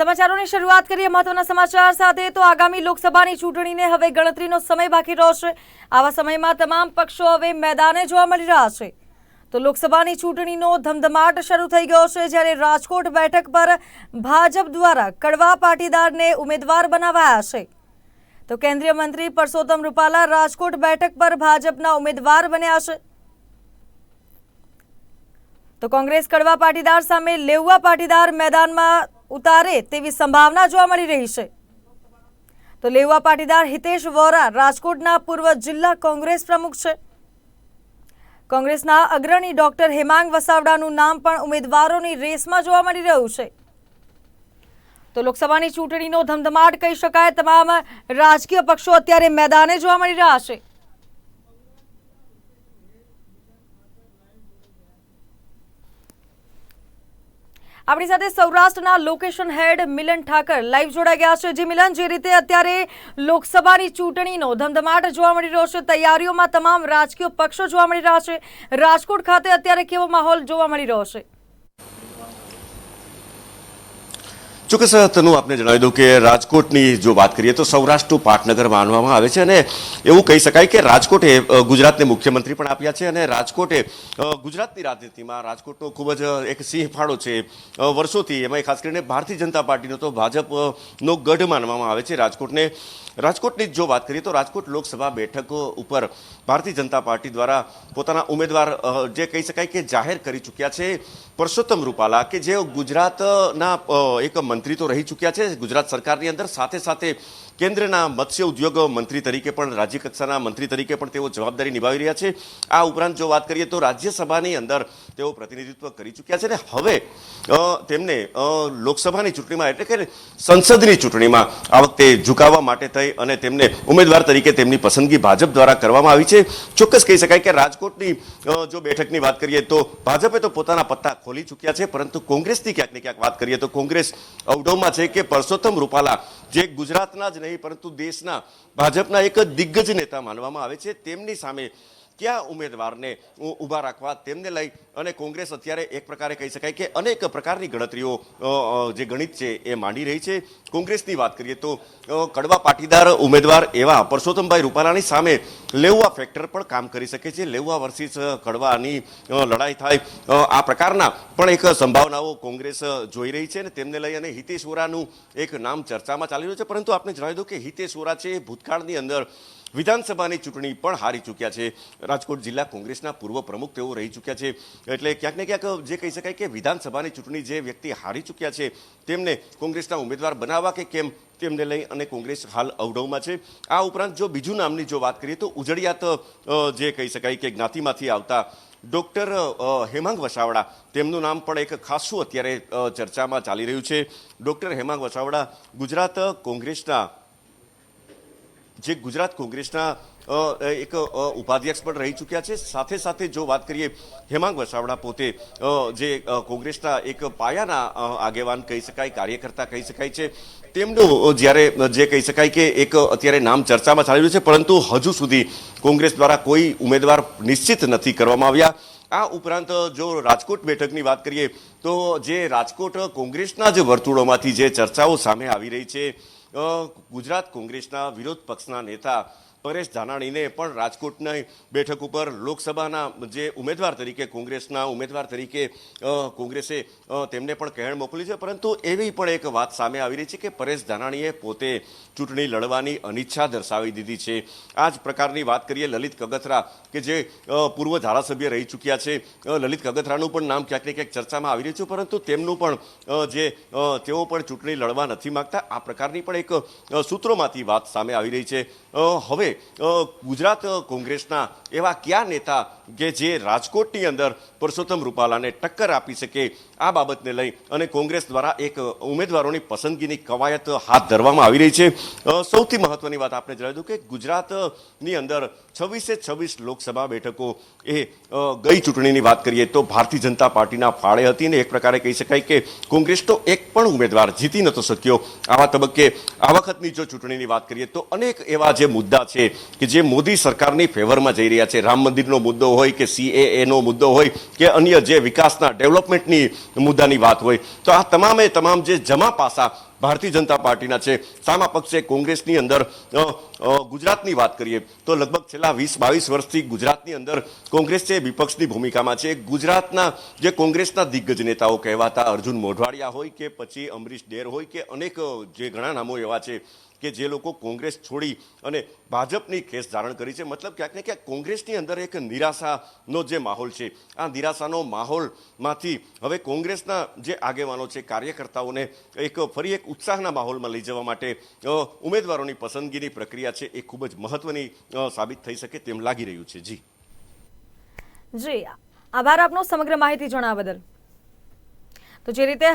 સમાચારોની શરૂઆત કરીએ મહત્વના સમાચાર સાથે. તો આગામી લોકસભાની ચૂંટણીને હવે ગણતરીનો સમય બાકી રહ્યો છે. આવા સમયમાં તમામ પક્ષો હવે મેદાને જોવા મળી રહ્યા છે. તો લોકસભાની ચૂંટણીનો ધમધમાટ શરૂ થઈ ગયો છે જ્યારે રાજકોટ બેઠક પર ભાજપ દ્વારા કડવા પાટીદારને ઉમેદવાર બનાવાયા છે. તો કેન્દ્રીય મંત્રી પરસોત્તમ રૂપાલા રાજકોટ બેઠક પર ભાજપના ઉમેદવાર બન્યા છે. તો કોંગ્રેસ કડવા પાટીદાર સામે લેઉવા પાટીદાર મેદાનમાં ઉતારે તેવી સંભાવના જોવા મળી રહી છે. તો લેવા પાટીદાર હિતેશ વોરા રાજકોટના પૂર્વ જિલ્લા કોંગ્રેસ પ્રમુખ છે. કોંગ્રેસના અગ્રણી ડોક્ટર હેમાંગ વસાવડાનું નામ પણ ઉમેદવારોની રેસમાં જોવા મળી રહ્યું છે. તો લોકસભાની ચૂંટણીનો ધમધમાટ કહી શકાય, તમામ રાજકીય પક્ષો અત્યારે મેદાને જોવા મળી રહ્યા છે. આપણી સાથે સૌરાષ્ટ્રના location head Milan Thakar live જોડાઈ ગયા છે. જે મિલન, જે રીતે અત્યારે લોકસભાની ચૂંટણીનો ધમધમાટ જોવા મળી રહ્યો છે, તૈયારીઓમાં તમામ રાજકીય પક્ષો જોવા મળી રહ્યા છે. રાજકોટ ખાતે અત્યારે કેવો માહોલ જોવા મળી રહ્યો છે? ચોક્કસ તનું આપને જણાવી દઉં કે રાજકોટની જો વાત કરીએ તો સૌરાષ્ટ્રનું પાટનગર માનવામાં આવે છે અને એવું કહી શકાય કે રાજકોટે ગુજરાતને મુખ્યમંત્રી પણ આપ્યા છે અને રાજકોટે ગુજરાતની રાજનીતિમાં રાજકોટનો ખૂબ જ એક સિંહ ફાળો છે વર્ષોથી એમાં ખાસ કરીને ભારતીય જનતા પાર્ટીનો તો ભાજપનો ગઢ માનવામાં આવે છે. રાજકોટને રાજકોટની જો વાત કરીએ તો રાજકોટ લોકસભા બેઠક ઉપર ભારતીય જનતા પાર્ટી દ્વારા પોતાના ઉમેદવાર જે કહી શકાય કે જાહેર કરી ચૂક્યા છે, પરસોત્તમ રૂપાલા, કે જે ગુજરાતના એક મંત્રી તો રહી ચૂક્યા છે, ગુજરાત સરકારની અંદર સાથે સાથે કેન્દ્રના મત્સ્ય ઉદ્યોગ મંત્રી તરીકે પણ, રાજ્ય કક્ષાના મંત્રી તરીકે પણ તેઓ જવાબદારી નિભાવી રહ્યા છે. આ ઉપરાંત જો વાત કરીએ તો રાજ્યસભાની અંદર તેઓ પ્રતિનિધિત્વ કરી ચૂક્યા છે અને હવે તેમને લોકસભાની ચૂંટણીમાં એટલે કે સંસદની ચૂંટણીમાં આ વખતે ઝુકાવવા માટે થઈ અને તેમને ઉમેદવાર તરીકે તેમની પસંદગી ભાજપ દ્વારા કરવામાં આવી છે. ચોક્કસ કહી શકાય કે રાજકોટની જો બેઠકની વાત કરીએ તો ભાજપે તો પોતાના પત્તા ખોલી ચૂક્યા છે, પરંતુ કોંગ્રેસની ક્યાંક ને ક્યાંક વાત કરીએ તો કોંગ્રેસ અવઢવમાં છે કે પરસોત્તમ રૂપાલા જે ગુજરાતના જ નહીં, પરંતુ દેશના ભાજપના એક દિગ્ગજ નેતા માનવામાં આવે છે. તેમની સામે કયા ઉમેદવારને ઊભા રાખવા તેમને લઈ અને કોંગ્રેસ અત્યારે એક પ્રકારે કહી શકાય કે અનેક પ્રકારની ગણતરીઓ જે ગણિત છે એ માંડી રહી છે. કોંગ્રેસની વાત કરીએ તો કડવા પાટીદાર ઉમેદવાર એવા પરસોત્તમભાઈ રૂપાલાની સામે લેવા ફેક્ટર પણ કામ કરી શકે છે. લેવા વર્સિસ કડવાની લડાઈ થાય. આ પ્રકારના પણ એક સંભાવનાઓ કોંગ્રેસ જોઈ રહી છે અને તેમને લઈ અને હિતેશ વોરાનું એક નામ ચર્ચામાં ચાલી રહ્યું છે. પરંતુ આપણે જણાવી દઉં કે હિતેશ વોરા છે ભૂતકાળની અંદર વિધાનસભાની ચૂંટણી પણ હારી ચૂક્યા છે. રાજકોટ જિલ્લા કોંગ્રેસના પૂર્વ પ્રમુખ તેઓ રહી ચૂક્યા છે. એટલે ક્યાંક ને ક્યાંક જે કહી શકાય કે વિધાનસભાની ચૂંટણી જે વ્યક્તિ હારી ચૂક્યા છે, તેમને કોંગ્રેસના ઉમેદવાર બનાવવા કે કેમ, તેમને લઈ અને કોંગ્રેસ હાલ અવઢવમાં છે. આ ઉપરાંત જો બીજું નામની જો વાત કરીએ તો ઉજળિયાત જે કહી શકાય કે જ્ઞાતિમાંથી આવતા ડોક્ટર હેમાંગ વસાવડા, તેમનું નામ પણ એક ખાસું અત્યારે ચર્ચામાં ચાલી રહ્યું છે. ડૉક્ટર હેમાંગ વસાવડા ગુજરાત કોંગ્રેસના જે ગુજરાત કોંગ્રેસના એક ઉપાધ્યક્ષ પણ રહી ચૂક્યા છે. સાથે સાથે જો વાત કરીએ, હેમાંગ વસાવડા પોતે જે કોંગ્રેસના એક પાયાના આગેવાન કહી શકાય, કાર્યકર્તા કહી શકાય છે, તેમનું જ્યારે જે કહી શકાય કે એક, અત્યારે નામ ચર્ચામાં ચાલી રહ્યું છે, પરંતુ હજુ સુધી કોંગ્રેસ દ્વારા કોઈ ઉમેદવાર નિશ્ચિત નથી કરવામાં આવ્યા. આ ઉપરાંત, જો રાજકોટ બેઠકની વાત કરીએ, તો જે રાજકોટ કોંગ્રેસના જ વર્તુળોમાંથી જે ચર્ચાઓ સામે આવી રહી છે ગુજરાત કોંગ્રેસના વિરોધ પક્ષના નેતા પરેશ ધાનાણીને પણ રાજકોટની બેઠક ઉપર લોકસભાના જે ઉમેદવાર તરીકે કોંગ્રેસના ઉમેદવાર તરીકે કોંગ્રેસે તેમને પણ કહેણ મોકલી છે. પરંતુ એવી પણ એક વાત સામે આવી રહી છે કે પરેશ ધાનાણીએ પોતે ચૂંટણી લડવાની અનિચ્છા દર્શાવી દીધી છે. આ જ પ્રકારની વાત કરીએ લલિત કગથરા કે જે પૂર્વ ધારાસભ્ય રહી ચૂક્યા છે. લલિત કગથરાનું પણ નામ ક્યાંક ને ક્યાંક ચર્ચામાં આવી રહ્યું છે. પરંતુ તેમનું પણ જે તેઓ પણ ચૂંટણી લડવા નથી માંગતા આ પ્રકારની પણ એક સૂત્રોમાંથી વાત સામે આવી રહી છે. અ, હવે ગુજરાત કોંગ્રેસના એવા કયા નેતા કે જે રાજકોટની અંદર પુરુષોત્તમ રૂપાલાને ટક્કર આપી શકે આ બાબતને લઈ અને કોંગ્રેસ દ્વારા એક ઉમેદવારોની પસંદગીની કવાયત હાથ ધરવામાં આવી રહી છે. સૌથી મહત્વની વાત આપણે જણાવી દઉં કે ગુજરાતની અંદર છવ્વીસે છવ્વીસ લોકસભા બેઠકો એ ગઈ ચૂંટણીની વાત કરીએ તો ભારતીય જનતા પાર્ટીના ફાળે હતી ને એક પ્રકારે કહી શકાય કે કોંગ્રેસ તો એક પણ ઉમેદવાર જીતી નતો શક્યો. આવા તબક્કે આ વખતની જો ચૂંટણીની વાત કરીએ તો અનેક એવા જે મુદ્દા છે કે જે મોદી સરકારની ફેવરમાં જઈ રહ્યા છે. રામ મંદિરનો મુદ્દો હોય કે સીએએનો મુદ્દો હોય કે અન્ય જે વિકાસના ડેવલપમેન્ટની મુદ્દાની વાત હોય, તો આ તમામે તમામ જે જમા પાસા ભારતીય જનતા પાર્ટીના છે, સામા પક્ષે કોંગ્રેસની અંદર ગુજરાતની વાત કરીએ, તો લગભગ છેલ્લા વીસ બાવીસ વર્ષથી ગુજરાતની અંદર કોંગ્રેસ છે, વિપક્ષની ભૂમિકામાં છે. ગુજરાતના જે કોંગ્રેસના દિગ્ગજ નેતાઓ કહેવાતા અર્જુન મોઢવાડિયા હોય કે પછી અમરીશ ડેર હોય કે અનેક જે ઘણા નામો એવા છે કે જે લોકો કોંગ્રેસ છોડી અને ભાજપની ખેસ ધારણ કરી છે, મતલબ ક્યાંક ને ક્યાંક કોંગ્રેસની અંદર એક નિરાશાનો જે માહોલ છે, આ નિરાશાનો માહોલમાંથી હવે કોંગ્રેસના જે આગેવાનો છે, કાર્યકર્તાઓને એક ફરી એક ઉત્સાહના માહોલમાં લઈ જવા માટે ઉમેદવારોની પસંદગીની પ્રક્રિયા છે એ ખૂબ જ મહત્વની સાબિત થઈ શકે તેમ લાગી રહ્યું છે. જી. જી. આભાર આપનો સમગ્ર માહિતી જણાવવા બદલ. તો જે રીતે